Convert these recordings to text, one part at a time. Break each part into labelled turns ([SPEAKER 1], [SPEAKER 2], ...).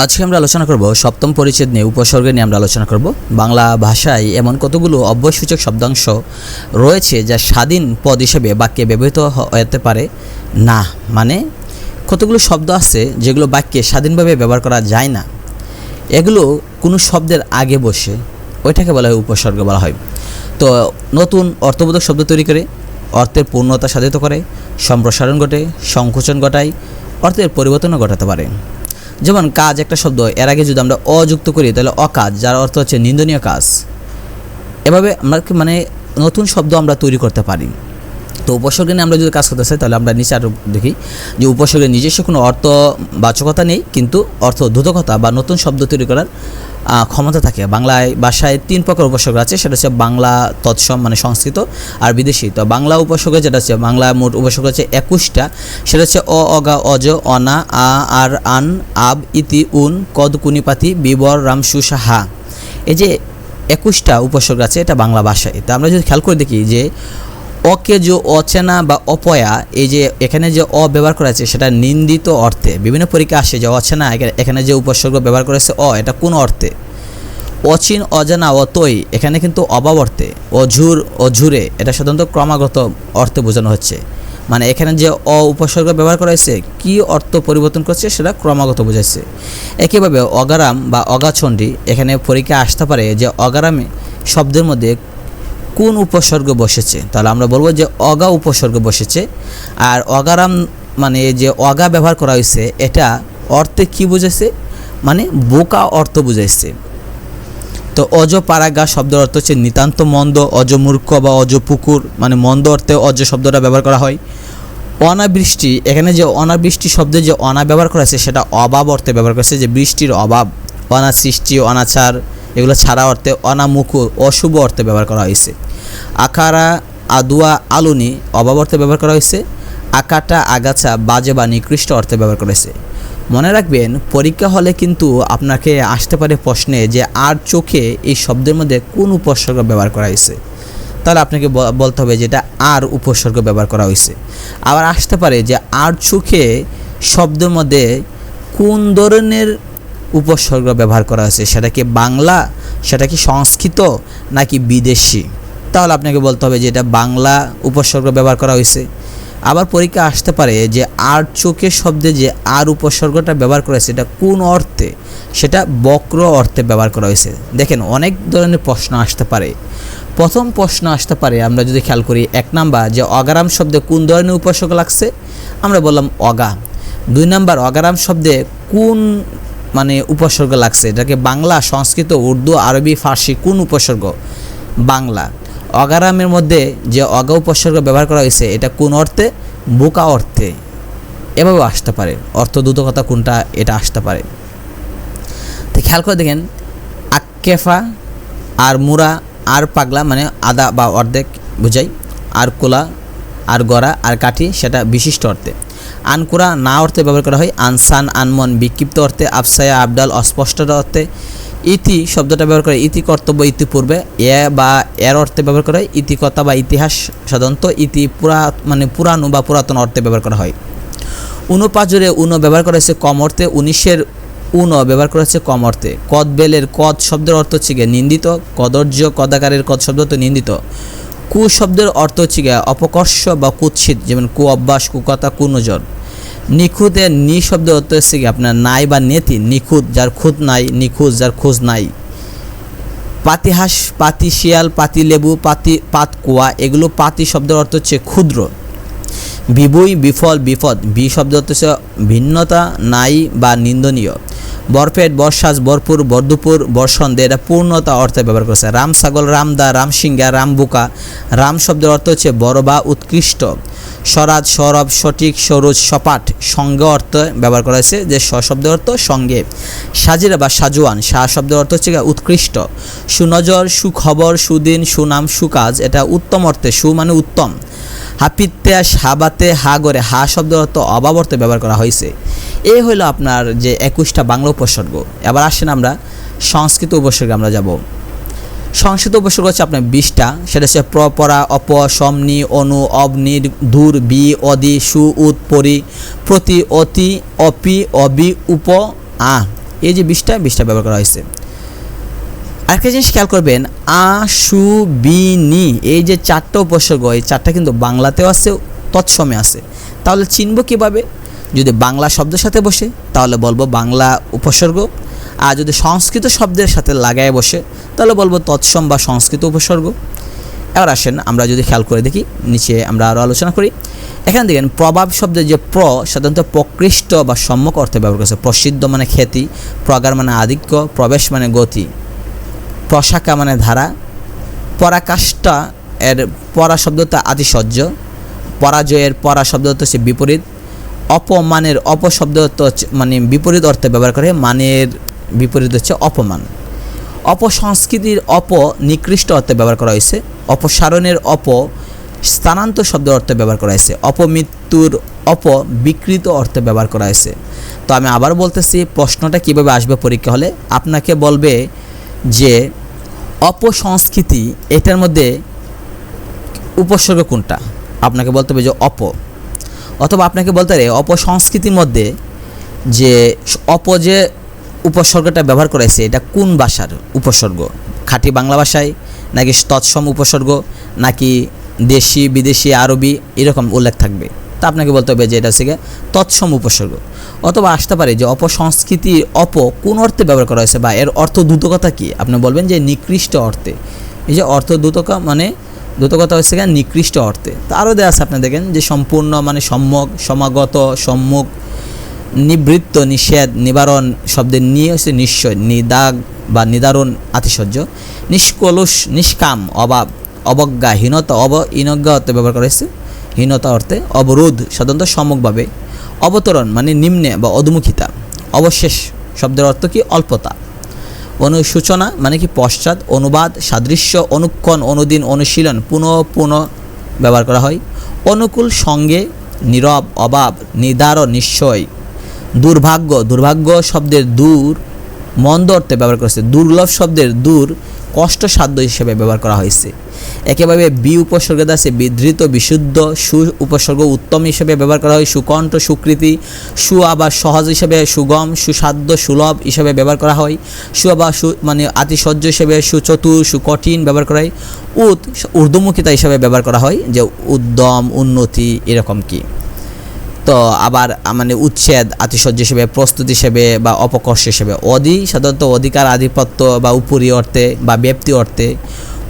[SPEAKER 1] আজকে আমরা আলোচনা করব সপ্তম পরিচ্ছেদ নিয়ে, উপসর্গ নিয়ে আমরা আলোচনা করব। বাংলা ভাষায় এমন কতগুলো অব্যয়সূচক শব্দাংশ রয়েছে যা স্বাধীন পদ হিসেবে বাক্যে ব্যবহৃত হতে পারে? না মানে কতগুলো শব্দ আছে যেগুলো বাক্যে স্বাধীনভাবে ব্যবহার করা যায় না? এগুলো কোনো শব্দের আগে বসে, ওইটাকে বলা হয় উপসর্গ বলা হয়। তো নতুন অর্থবোধক শব্দ তৈরি করে, অর্থের পূর্ণতা সাধিত করে, সম্প্রসারণ ঘটে, সংকোচন ঘটায়, অর্থের পরিবর্তনও ঘটাতে পারে। যেমন কাজ একটা শব্দ এর আগে যদি আমরা অযুক্ত করি, তাহলে অকাজ, যার অর্থ হচ্ছে নিন্দনীয় কাজ। এভাবে আমরা মানে নতুন শব্দ আমরা তৈরি করতে পারি। তো উপসর্গ নিয়ে আমরা যদি কাজ করতে চাই, তাহলে আমরা নিচে আরও দেখি যে উপসর্গের নিজস্ব কোনো অর্থ বাচকতা নেই, কিন্তু অর্থ দ্রুতকতা বা নতুন শব্দ তৈরি করার ক্ষমতা থাকে। বাংলায়, ভাষায় তিন প্রকার উপসর্গ আছে, সেটা হচ্ছে বাংলা তৎসম মানে সংস্কৃত আর বিদেশি। তো বাংলা উপসর্গ যেটা হচ্ছে বাংলা মোট উপসর্গ হচ্ছে একুশটা, সেটা হচ্ছে অ অগা অজ, অনা, আ, আর, আন, আব, ইতি, উন, কদ কুনিপাতি বিবর, রাম সুসাহা এই যে একুশটা উপসর্গ আছে, এটা বাংলা ভাষায়। তা আমরা যদি খেয়াল করে দেখি যে অকে যে অচেনা বা অপয়া, এই যে এখানে যে অ ব্যবহার করা আছে, সেটা নিন্দিত অর্থে। বিভিন্ন পরীক্ষা আসে যে অচেনা, এখানে- এখানে যে উপসর্গ ব্যবহার করেছে অ, এটা কোন অর্থে? অচিন, অজানা, অতই, এখানে কিন্তু অভাব অর্থে। অঝুর, অঝুরে, এটা সাধারণত ক্রমাগত অর্থে বোঝানো হচ্ছে। মানে এখানে যে অ উপসর্গ ব্যবহার করা হয়েছে, কী অর্থ পরিবর্তন করছে সেটা ক্রমাগত বোঝাচ্ছে। একইভাবে অগারাম বা অগাছন্ডি এখানে পরীক্ষা আসতে পারে যে অগারামে শব্দের মধ্যে কোন উপসর্গ বসেছে? তাহলে আমরা বলব যে অগা উপসর্গ বসেছে। আর অগারাম মানে যে অগা ব্যবহার করা হয়েছে, এটা অর্থে কি বুঝেছে মানে বোকা অর্থ বুঝাইছে। তো অজ পারাগা শব্দের অর্থ হচ্ছে নিতান্ত মন্দ, অজ মূর্খ বা অজ পুকুর মানে মন্দ অর্থে অজ শব্দটা ব্যবহার করা হয়। অনাবৃষ্টি, এখানে যে অনাবৃষ্টি শব্দে যে অনা ব্যবহার করা আছে সেটা অভাব অর্থে ব্যবহার করেছে যে বৃষ্টির অভাব অনা সৃষ্টি অনাচার এগুলো ছাড়া অর্থে অনামুকুর অশুভ অর্থে ব্যবহার করা হয়েছে। আকারা আদুয়া আলুনি অভাব অর্থে ব্যবহার করা হয়েছে। আকাটা আগাছা বাজে বা নিকৃষ্ট অর্থে ব্যবহার করেছে মনে রাখবেন, পরীক্ষা হলে কিন্তু আপনাকে আসতে পারে প্রশ্নে যে, আর চোখে এই শব্দের মধ্যে কোন উপসর্গ ব্যবহার করা হয়েছে? তাহলে আপনাকে বলতে হবে যে, এটা আর উপসর্গ ব্যবহার করা হয়েছে। আবার আসতে পারে যে, আর চোখে শব্দের মধ্যে কোন ধরনের উপসর্গ ব্যবহার করা হয়েছে। সেটা কি বাংলা? সেটা কি সংস্কৃত নাকি বিদেশি? তাহলে আপনাকে বলতে হবে যে এটা বাংলা উপসর্গ ব্যবহার করা হয়েছে। আবার পরীক্ষা আসতে পারে যে আর চোখে শব্দে যে আর উপসর্গটা ব্যবহার করা হয়েছে, এটা কোন অর্থে? সেটা বক্র অর্থে ব্যবহার করা হয়েছে। দেখেন, অনেক ধরনের প্রশ্ন আসতে পারে। প্রথম প্রশ্ন আসতে পারে, আমরা যদি খেয়াল করি, এক নাম্বার যে অগারাম শব্দে কোন ধরনের উপসর্গ লাগছে? আমরা বললাম অগা দুই নাম্বার অগারাম শব্দে কোন মানে উপসর্গ লাগছে। এটাকে বাংলা, সংস্কৃত, উর্দু, আরবি, ফার্সি কোন উপসর্গ? বাংলা। অগারামের মধ্যে যে অগা উপসর্গ ব্যবহার করা হয়েছে, এটা কোন অর্থে? বোকা অর্থে। এভাবে আসতে পারে। অর্থ দ্রুতকতা কোনটা, এটা আসতে পারে। তো খেয়াল করে দেখেন, আক্কেফা আর মুরা আর পাগলা মানে আদা বা অর্ধেক, বোঝাই? আর কোলা, আর গড়া, আর কাঠি, সেটা বিশিষ্ট অর্থে। আনকুরা না অর্থে ব্যবহার করা হয়। আনসান, আনমন, বিক্ষিপ্ত অর্থে আফসায়া আবডাল অস্পষ্ট অর্থে ইতি শব্দটা ব্যবহার করে ইতি কর্তব্য ইতিপূর্বে। এ বা এর অর্থে ব্যবহার করা হয়। ইতিকতা বা ইতিহাস সাধারণত ইতি পুরা মানে পুরানো বা পুরাতন অর্থে ব্যবহার করা হয়। উনপাজরে উনো ব্যবহার করা হয়েছে কম অর্থে, উনিশের উনো ব্যবহার করা হচ্ছে কম অর্থে। কদ বেলের কদ শব্দের অর্থ হচ্ছে নিন্দিত, কদর্য, কদাকারের কদ শব্দ তো নিন্দিত। কু শব্দের অর্থ হচ্ছে গিয়ে অপকর্ষ বা কুৎসিত, যেমন কু অভ্যাস কুকথা কুনজর নিখুঁতের নি শব্দের অর্থ হচ্ছে গিয়ে আপনার নাই বা নেতি, নিখুঁত, যার খুঁত নাই, নিখুঁত, যার খোঁজ নাই। পাতিহাস, পাতি শিয়াল, পাতি লেবু, পাতি, পাত কুয়া, এগুলো পাতি শব্দের অর্থ হচ্ছে ক্ষুদ্র। বিবুই, বিফল, বিপদ, বি শব্দ হচ্ছে ভিন্নতা, নাই বা নিন্দনীয়। বরপেট বর্ষাজ বরপুর বরদুপুর বর্ষন্দে এটা পূর্ণতা অর্থে ব্যবহার করেছে। রাম ছাগল রামদা রামসিংহা রামবুকা রাম শব্দের অর্থ হচ্ছে বড় বা উৎকৃষ্ট। স্বরাজ, সৌরভ, সঠিক, সরোজ, সপাট, সঙ্গে অর্থ ব্যবহার করা হয়েছে, যে স শব্দের অর্থ সঙ্গে। সাজিরা বা সাজুয়ান, সা শব্দের অর্থ হচ্ছে উৎকৃষ্ট। সুনজর, সুখবর, সুদিন, সুনাম, সুকাজ, এটা উত্তম অর্থে, সু মানে উত্তম। হাপিতে হাবাতে হা গরে হা শব্দ অর্থ অভাব অর্থে ব্যবহার করা হয়েছে। এই হলো আপনার যে একুশটা বাংলা উপসর্গ। এবার আসেন আমরা সংস্কৃত উপসর্গে আমরা যাব। সংস্কৃত উপসর্গ হচ্ছে আপনার বিশটা। সেটা হচ্ছে প্র, পরা, অপ সমনি অনু অবনি দূর বি, অদি, সু উত পরি, প্রতি, অতি, অপি, অবি, উপ, আ। এই যে বিশটা বিশটা ব্যবহার করা হয়েছে। আরেকটা জিনিস খেয়াল করবেন আ সু বি নি এই যে চারটা উপসর্গ, এই চারটা কিন্তু বাংলাতেও আছে, তৎসমে আছে। তাহলে চিনব কীভাবে? যদি বাংলা শব্দের সাথে বসে, তাহলে বলব বাংলা উপসর্গ। আর যদি সংস্কৃত শব্দের সাথে লাগায় বসে, তাহলে বলব তৎসম বা সংস্কৃত উপসর্গ। এবার আসেন, আমরা যদি খেয়াল করে দেখি, নিচে আমরা আরও আলোচনা করি। এখানে দেখেন, প্রভাব শব্দের যে প্র, সাধারণত প্রকৃষ্ট বা সম্যক অর্থে ব্যবহার করেছে প্রসিদ্ধ মানে খ্যাতি প্রগার মানে আধিক্য, প্রবেশ মানে গতি। প্রশাখা মানে ধারা। পরাকাষ্ঠা এর পরা শব্দটা আতিশয্য। পরাজয়ের পরা শব্দ হচ্ছে বিপরীত। অপমানের অপশব্দ হচ্ছে মানে বিপরীত অর্থে ব্যবহার করে, মানের বিপরীত হচ্ছে অপমান। অপসংস্কৃতির অপ নিকৃষ্ট অর্থে ব্যবহার করা হয়েছে। অপসারণের অপ স্থানান্তর শব্দ অর্থে ব্যবহার করা হয়েছে। অপমৃত্যুর অপ বিকৃত অর্থে ব্যবহার করা হয়েছে। তো আমি আবার বলতেছি, প্রশ্নটা কীভাবে আসবে পরীক্ষা হলে? আপনাকে বলবে যে অপসংস্কৃতি, এটার মধ্যে উপসর্গ কোনটা? আপনাকে বলতে হবে যে অপ। অথবা আপনাকে বলতে পারে অপসংস্কৃতির মধ্যে যে অপ যে উপসর্গটা ব্যবহার করেছে, এটা কোন ভাষার উপসর্গ? খাঁটি বাংলা ভাষায় নাকি তৎসম উপসর্গ, নাকি দেশি, বিদেশি, আরবি, এরকম উল্লেখ থাকবে। তা আপনাকে বলতে হবে যে এটা গিয়ে তৎসম উপসর্গ। অথবা আসতে পারে যে অপসংস্কৃতি অপ কোন অর্থে ব্যবহার করা হয়েছে বা এর অর্থ দ্রুতকতা কী? আপনি বলবেন যে নিকৃষ্ট অর্থে। এই যে অর্থ দ্রুতকা মানে দ্রুতকতা হচ্ছে গিয়ে নিকৃষ্ট অর্থে। তা আরও দেওয়া আছে আপনি দেখেন যে সম্পূর্ণ মানে সম্যক, সমাগত, সম্মুখ, নিবৃত্ত, নিষেধ, নিবারণ শব্দের নিয়ে হচ্ছে নিশ্চয়, নিদাগ বা নিদারুণ আতিশয্য। নিষ্কলুষ, নিষ্কাম, অভাব অবজ্ঞাহীনতা অব ব্যবহার করা হয়েছে। হীনতা অর্থে অবরোধ সাধারণত সম্মুখভাবে অবতরণ মানে নিম্নে বা অধমুখিতা। অবশেষ শব্দের অর্থ কি অল্পতা। অনুসূচনা মানে কি পশ্চাৎ, অনুবাদ, সাদৃশ্য, অনুক্ষণ, অনুদিন, অনুশীলন, পুনঃ পুনঃ ব্যবহার করা হয়। অনুকূল সঙ্গে নীরব, অভাব, নিদার নিশ্চয়। দুর্ভাগ্য দুর্ভাগ্য শব্দের দূর, মন্দ অর্থে ব্যবহার করা হয়েছে। দুর্লভ শব্দের দূর, কষ্টসাধ্য হিসেবে ব্যবহার করা হয়েছে। একেভাবে বি উপসর্গ আছে বিধৃত, বিশুদ্ধ, সু উপসর্গ উত্তম হিসেবে ব্যবহার করা হয়। সুকণ্ঠ, সুকৃতি সু আবার সহজ হিসেবে সুগম, সুসাধ্য, সুলভ হিসেবে ব্যবহার করা হয়। সু আবার সু মানে আতিশয্য হিসেবে সুচতুর, সুকঠিন ব্যবহার করা হয়। উত, ঊর্ধ্বমুখিতা হিসেবে ব্যবহার করা হয় যে উদ্যম, উন্নতি এরকম কি। তো আবার মানে উচ্ছেদ, আতিশয্য হিসেবে, প্রস্তুত হিসেবে বা অপকর্ষ হিসেবে। অধি সাধারণত অধিকার, আধিপত্য বা উপরি অর্থে বা ব্যক্তি অর্থে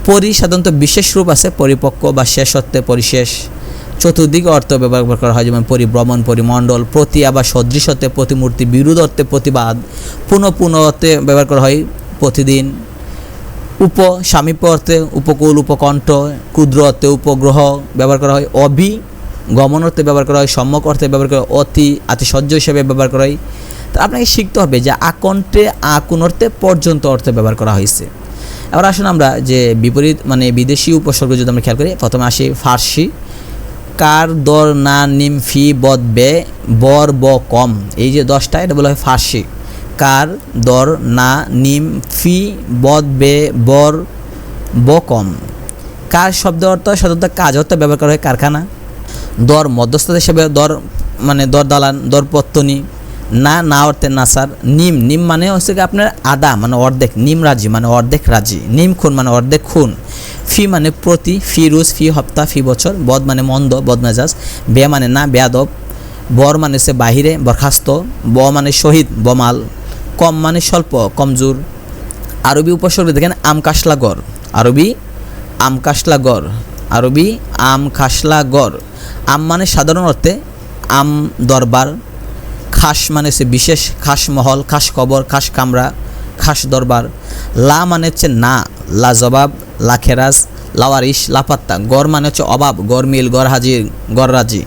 [SPEAKER 1] পরি সাধারণত বিশেষ রূপ আছে, পরিপক্ক বা শেষত্বে পরিশেষ। চতুর্দিকে অর্থ ব্যবহার করা হয়, যেমন পরিভ্রমণ, পরিমণ্ডল প্রতি আবার সদৃশ অর্থে প্রতিমূর্তি বিরোধ অর্থে প্রতিবাদ পুনঃ পুনঃ অর্থে ব্যবহার করা হয় প্রতিদিন। উপ সামীপ্য অর্থে উপকূল, উপকণ্ঠ ক্ষুদ্র অর্থে উপগ্রহ ব্যবহার করা হয় অভি গমন অর্থে ব্যবহার করা হয় সম্যক অর্থে ব্যবহার করা হয়, অতি আতিশয্য হিসেবে ব্যবহার করা হয়। তা আপনাকে শিখতে হবে যে আকণ্ঠে আকুন অর্থে পর্যন্ত অর্থে ব্যবহার করা হয়েছে। এবার আসুন আমরা যে বিপরীত মানে বিদেশি উপসর্গ যদি আমরা খেয়াল করি, প্রথমে আসি ফার্সি। কার, দর, না, নিম, ফি, বদ, বে, বর, ব, কম, এই যে দশটা, এটা বলা হয় ফার্সি। কার, দর, না, নিম, ফি, বদ, বে, বর, ব, কম। কার শব্দ অর্থ সাধারণত কাজ অর্থ ব্যবহার করা হয় কারখানা। দর, মধ্যস্থতা হিসেবে দর মানে দর দালান, দর পত্তনি। না না অর্থে নাসার নিম নিম মানে হচ্ছে আপনার আদা মানে অর্ধেক, নিম রাজি মানে অর্ধেক রাজি, নিম খুন মানে অর্ধেক খুন। ফি মানে প্রতি, ফি রুজ, ফি হপ্তাহ ফি বছর, বদ মানে মন্দ বদমেজাজ বে মানে না বেয়াদব বর মানে হচ্ছে বাহিরে, বরখাস্ত, ব মানে শহীদ বমাল কম মানে স্বল্প, কমজোর। আরবি উপসর্গ দেখেন, আম কাশলা গড়। আরবি, আম কাশলা গড়। আরবি, আম খাসলা গড়। আম মানে সাধারণ অর্থে, আম দরবার খাস মানে হচ্ছে বিশেষ, খাস মহল, খাস কবর, খাস কামরা, খাস দরবার। লা মানে হচ্ছে না, লা জবাব, লা খেরাজ লাওয়ারিস লাপাত্তা গড় মানে হচ্ছে অভাব গরমিল গড় হাজির গড়রাজি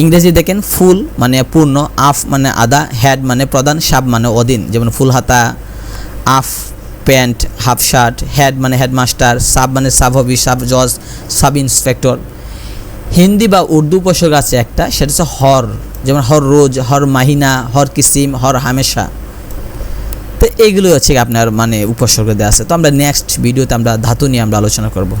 [SPEAKER 1] ইংরেজি দেখেন, ফুল মানে পূর্ণ, আফ মানে আদা হেড মানে প্রধান, সাব মানে অধীন। যেমন ফুল হাতা, half, pant, half shirt head মানে হেডমাস্টার, সাব মানে সাব হবি, সাব জজ, সাব ইন্সপেক্টর। হিন্দি বা উর্দু উপসর্গ আছে একটা, সেটা হচ্ছে হর, যেমন হর রোজ, হর মাহিনা, হর কিসিম, হর হামেশা। তো এইগুলো হচ্ছে আপনার মানে উপসর্গ দেওয়া আছে। তো আমরা নেক্সট ভিডিওতে আমরা ধাতু নিয়ে আমরা আলোচনা করব।